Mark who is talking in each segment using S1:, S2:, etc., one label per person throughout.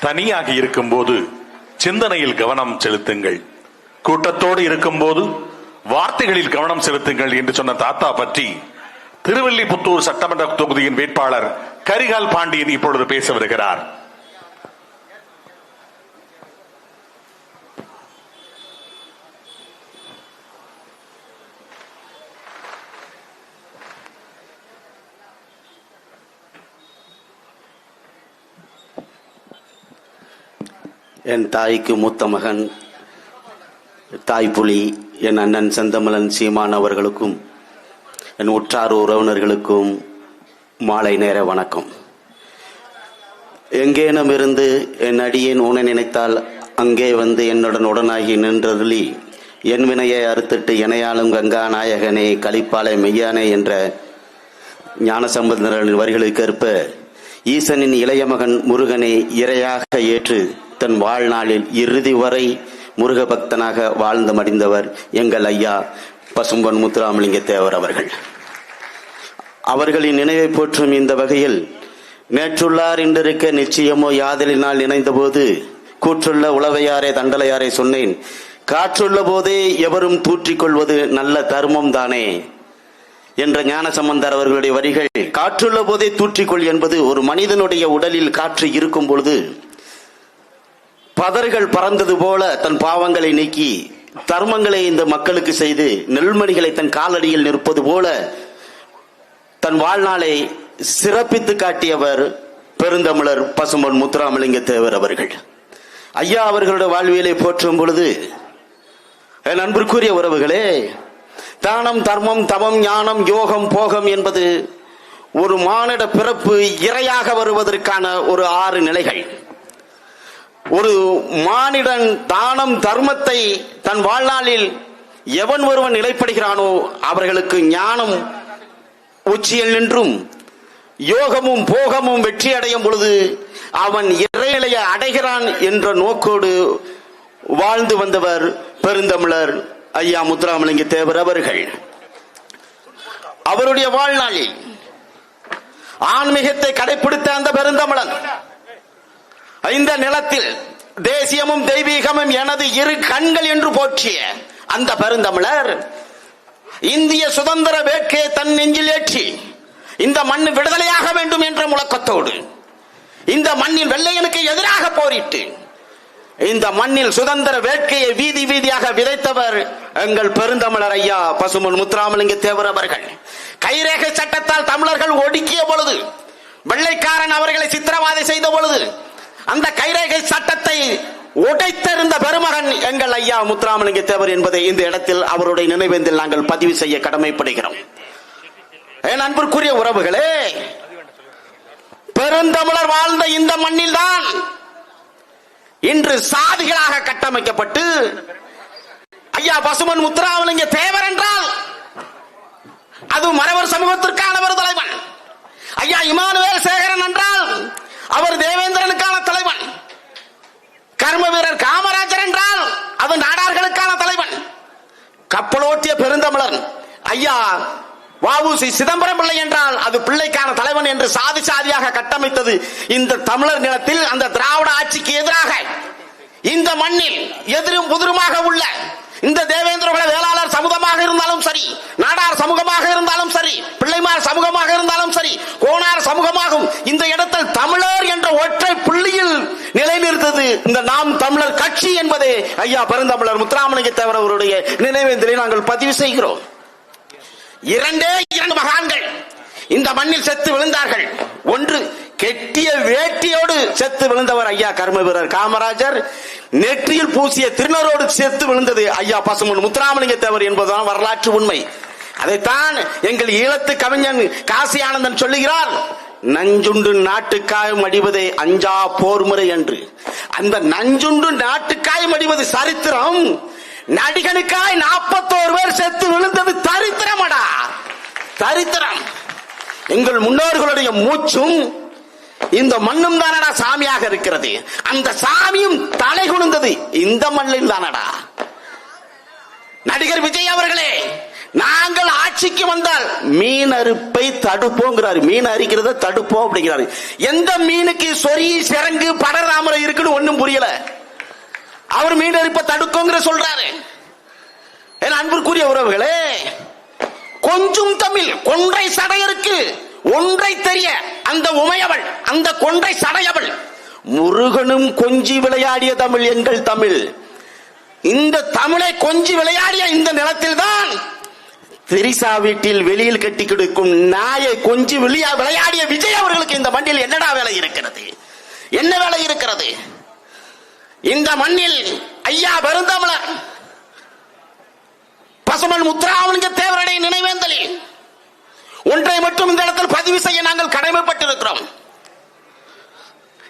S1: தனியாக இருக்கும்போது சிந்தனையில் கவனம் செலுத்துங்கள். கூட்டத்தோடு இருக்கும்போது வார்த்தைகளில் கவனம் செலுத்துங்கள் என்று சொன்ன தாத்தா பற்றி திருவல்லிபுத்தூர் சட்டமன்ற தொகுதியின் வேட்பாளர் கரிகால் பாண்டியன் இப்பொழுது பேச வருகிறார்.
S2: என் தாய்க்கு மூத்த மகன் தாய் புலி என் அண்ணன் செந்தமலன் சீமான் அவர்களுக்கும் என் உற்றார் உறவினர்களுக்கும் மாலை நேர வணக்கம். எங்கேனும் இருந்து என் அடியேன் உன நினைத்தால் அங்கே வந்து என்னுடன் உடனாகி நின்றருளி என் வினையை அறுத்திட்டு இணையாலும் கங்கா நாயகனே கலிப்பாலை மெய்யானே என்ற ஞானசம்பந்தரின் வரிகளுக்கேற்ப ஈசனின் இளைய மகன் முருகனை இரையாக ஏற்று தன் வாழ்நாளில் இறுதி வரை முருகபக்தனாக வாழ்ந்து மடிந்தவர் எங்கள் ஐயா பசும்பொன் முத்துராமலிங்க தேவர் அவர்கள். அவர்களின் நினைவை போற்றும் இந்த வகையில் நேற்றுள்ளார் இன்றிருக்க நிச்சயமோ யாதலினால் இணைந்தபோது கூற்றுள்ள உளவையாரே தண்டலையாரே சொன்னேன் காற்றுள்ள போதே எவரும் தூற்றிக் கொள்வது நல்ல தர்மம் தானே என்ற ஞானசம்பந்தர் அவர்களுடைய வரிகள் காற்றுள்ள போதே தூற்றிக்கொள் என்பது ஒரு மனிதனுடைய உடலில் காற்று இருக்கும் பொழுது பதர்கள் பறந்தது போல தன் பாவங்களை நீக்கி தர்மங்களை இந்த மக்களுக்கு செய்து நெல்மணிகளை தன் காலடியில் நிற்பது போல தன் வாழ்நாளை சிறப்பித்து காட்டியவர் பெருந்தமிழர் பசும்பொன் முத்துராமலிங்க தேவர் அவர்கள். ஐயா அவர்களுடைய வாழ்வியலை போற்றும் பொழுது என் அன்பிற்குரிய உறவுகளே தானம் தர்மம் தவம் ஞானம் யோகம் போகம் என்பது ஒரு மானிட பிறப்பு இரையாக வருவதற்கான ஒரு ஆறு நிலைகள். ஒரு மானிடன் தானம் தர்மத்தை தன் வாழ்நாளில் எவன் ஒருவன் நிலைப்படுகிறானோ அவர்களுக்கு ஞானம் உச்சியில் நின்றும். யோகமும் போகமும் வெற்றி அடையும் பொழுது அவன் இறைநிலையை அடைகிறான் என்ற நோக்கோடு வாழ்ந்து வந்தவர் பெருந்தமிழர் ஐயா முத்துராமலிங்க தேவர் அவர்கள். அவருடைய வாழ்நாளில் ஆன்மீகத்தை கடைபிடித்த அந்த பெருந்தமிழன் இந்த நிலத்தில் தேசியமும் தெய்வீகமும் எனது இரு கண்கள் என்று போற்றிய அந்த பெருந்தமிழர் இந்திய சுதந்திர வேட்கையை தன் நெஞ்சில் ஏற்றி இந்த மண் விடுதலையாக வேண்டும் என்ற முழக்கத்தோடு இந்த மண்ணில் வெள்ளையனுக்கு எதிராக போரிட்டு இந்த மண்ணில் சுதந்திர வேட்கையை வீதி வீதியாக விதைத்தவர் எங்கள் பெருந்தமிழர் ஐயா பசுமன் முத்துராமலிங்க தேவர் அவர்கள். கைரேகை சட்டத்தால் தமிழர்கள் ஒடுக்கிய பொழுது வெள்ளைக்காரன் அவர்களை சித்திரவாதை செய்த பொழுது அந்த கைரேகை சட்டத்தை உடைத்திருந்த பெருமகன் எங்கள் ஐயா முத்துராமலிங்க தேவர் என்பதை இந்த இடத்தில் அவருடைய நினைவேந்தில் நாங்கள் பதிவு செய்ய கடமைப்படுகிறோம். என் அன்பிற்குரிய உறவுகளே பெருந்தமிழர் வாழ்ந்த இந்த மண்ணில் தான் இன்று சாதிகளாக கட்டமைக்கப்பட்டு ஐயா பசுமன் முத்துராமலிங்க தேவர் என்றால் அது மறவர் சமூகத்திற்கான ஒரு தலைவன். ஐயா இமானுவேல் சேகரன் என்றால் அவர் தேவேந்திரனுக்கான தலைவன். கர்ம வீரர் காமராஜர் என்றால் அது நாடார்களுக்கான தலைவன். கப்பலோட்டிய பெருந்தமிழன். ஐயா வாவுசி சிதம்பரம் பிள்ளை என்றால் அது பிள்ளைக்கான தலைவன் என்று சாதி சாதியாக கட்டமைத்தது இந்த தமிழர் நிலத்தில் அந்த திராவிட ஆட்சிக்கு எதிராக. இந்த மண்ணில் எதிரும் புதிருமாக உள்ள இந்த தேவேந்திரகுல வேளாளர் சமூகமாக இருந்தாலும் சரி நாடார் சமூகமாக இருந்தாலும் சரி பிள்ளைமார் சமூகமாக இருந்தாலும் சரி கோணார் சமூகமாகும். இந்த இடத்தில் தமிழர் என்ற ஒற்றை புள்ளியில் நிலைநிறுத்தது இந்த நாம் தமிழர் கட்சி என்பதே. ஐயா பெருந்தமிழர் முத்துராமலிங்க தேவர் அவருடைய நினைவேந்தலை நாங்கள் பதிவு செய்கிறோம். இரண்டே இரண்டு மகான்கள் இந்த மண்ணில் செத்து விழுந்தார்கள். ஒன்று கெட்டிய வேட்டியோடு செத்து விழுந்தவர் ஐயா கர்ம வீரர் காமராஜர் நெற்றியில் பூசிய திருநரோடு செத்து விழுந்தது ஐயா பசுமன். முத்துராமலிங்க தேவர் என்பதுதான் வரலாற்று உண்மை. அதைத்தான் எங்கள் ஈழத்து கவிஞன் காசி ஆனந்தன் சொல்லுகிறார். நஞ்சுண்டு நாட்டுக்காயம் அடிவதே அஞ்சா போர் முறை என்று. அந்த நஞ்சுண்டு நாட்டுக்காயம் அடிவது சரித்திரம். நடிகனுக்காய் நாற்பத்தோரு பேர் செத்து விழுந்தது தரித்திரமடா. தரித்திரம். எங்கள் முன்னோர்களுடைய மூச்சும் இந்த மண்ணும் தானடா சாமியாக இருக்கிறது. அந்த சாமியும் தலை குனிந்தது இந்த மண்ணில் தானடா. நடிகர் விஜய் அவர்களே நாங்கள் ஆட்சிக்கு வந்தால் மீன் அறுப்பை தடுப்போங்கிறாரு. மீன் அரிக்கிறத தடுப்போம் அப்படிங்கிறாரு. எந்த மீனுக்கு சொறி சிறங்கு படராமரை இருக்குன்னு ஒன்னும் புரியல. அவர் மீன் அரிப்பை தடுக்கோங்கிற சொல்றாரு. என் அன்பிற்குரிய உறவுகளே கொஞ்சம் தமிழ் கொன்றை சடையருக்கு ஒன்றை தெரிய அந்த உமையவள் அந்த கொன்றை சடையவள். முருகனும் கொஞ்சி விளையாடிய தமிழ் எங்கள் தமிழ். இந்த தமிழை கொஞ்சி விளையாடிய இந்த நிலத்தில் தான் திரிசா வீட்டில் வெளியில் கட்டி கொடுக்கும் நாயை கொஞ்சி விளையா விளையாடிய விஜய் அவர்களுக்கு இந்த மண்ணில் என்னடா வேலை இருக்கிறது? என்ன வேலை இருக்கிறது? இந்த மண்ணில் ஐயா பெருந்தமிழர் பசுமன் முத்துராமலிங்க தேவரடை நினைவேந்தலில். ஒன்றை மட்டும் இந்த இடத்தில் பதிவு செய்ய நாங்கள் கடமைப்பட்டிருக்கிறோம்.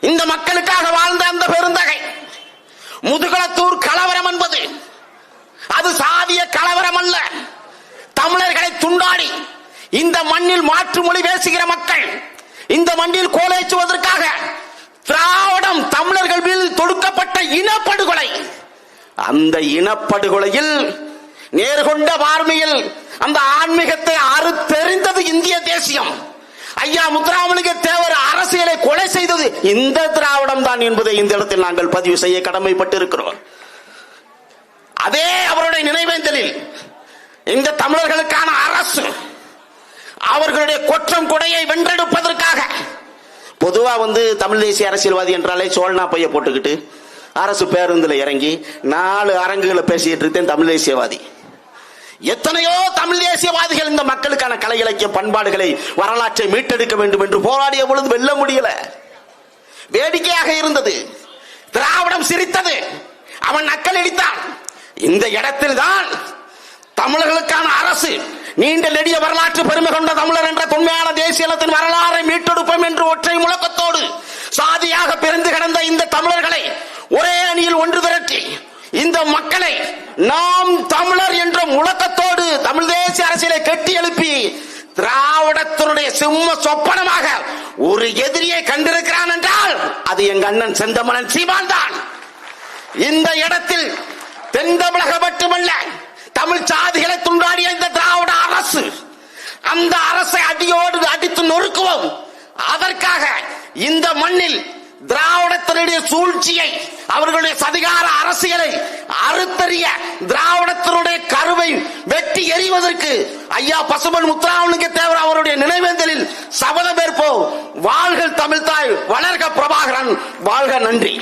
S2: இந்த மக்களுக்காக வாழ்ந்த அந்த பெருந்தகை முதுகுளத்தூர் கலவரம் என்பது அது சாதிய கலவரம் அல்ல. தமிழர்களை துண்டாடி இந்த மண்ணில் மாற்று மொழி பேசுகிற மக்கள் இந்த மண்ணில் கோலேச்சுவதற்காக திராவிடம் தமிழர்கள் மீது தொடுக்கப்பட்ட இனப்படுகொலை அந்த இனப்படுகொலையில் நேர்கொண்ட பார்மையில் அந்த ஆன்மீகத்தை அறுத்தெறிந்தது இந்திய தேசியம். ஐயா முத்துராமலிங்க தேவர் அரசியலை கொலை செய்தது இந்த திராவிடம் தான் என்பதை இந்த இடத்தில் நாங்கள் பதிவு செய்ய கடமைப்பட்டிருக்கிறோம். அதே அவருடைய நினைவேந்தலில் இந்த தமிழர்களுக்கான அரசு அவர்களுடைய குற்றம் கொடையை வென்றெடுப்பதற்காக பொதுவா வந்து தமிழ் தேசிய அரசியல்வாதி என்றாலே சோழனா பைய போட்டுக்கிட்டு அரசு பேருந்துல இறங்கி நாலு அரங்குகளை பேசிட்டு இருக்கேன் தமிழ் தேசியவாதி. எத்தனையோ தமிழ் தேசியவாதிகள் இந்த மக்களுக்கான கலை இலக்கிய பண்பாடுகளை வரலாற்றை மீட்டெடுக்க வேண்டும் என்று போராடிய பொழுது வெல்ல முடியல. வேடிக்கையாக இருந்தது. திராவிடம் சிரித்தது. அவன் நக்கல் அடித்தான் இந்த இடத்தில் தான் தமிழர்களுக்கான அரசு நீண்ட நெடிய வரலாற்று பெருமை கொண்ட தமிழர் என்ற தொன்மையான தேசியத்தின் வரலாறை மீட்டெடுப்போம் என்று ஒற்றை முழக்கத்தோடு சாதியாக பிறந்து கிடந்த இந்த தமிழர்களை ஒரே அணியில் ஒன்று திரட்டி மக்களை நாம் தமிழர் என்ற முழக்கத்தோடு தமிழ் தேசிய அரசியலை கட்டி எழுப்பி திராவிடத்தினுடைய சிம்ம சொப்பனமாக ஒரு எதிரியை கண்டிருக்கிறான் என்றால் அது எங்க அண்ணன் செந்தமனன் சீமான் தான். இந்த இடத்தில் தென் தமிழக மட்டுமல்ல தமிழ் சாதிகளை துண்டாடிய இந்த திராவிட அரசு அந்த அரசை அடியோடு அடித்து நொறுக்குவோம். அதற்காக இந்த மண்ணில் திராவிடத்தினுடைய சூழ்ச்சியை அவர்களுடைய சதிகார அரசியலை அறுத்தறிய திராவிடத்தினுடைய கருவை வெட்டி எறிவதற்கு ஐயா பசுமன் முத்துராமலிங்க தேவர் அவருடைய நினைவேந்தலில் சபதமேற்போம் வாழ்க தமிழ்தாய் வளர்க பிரபாகரன். வாழ்க நன்றி.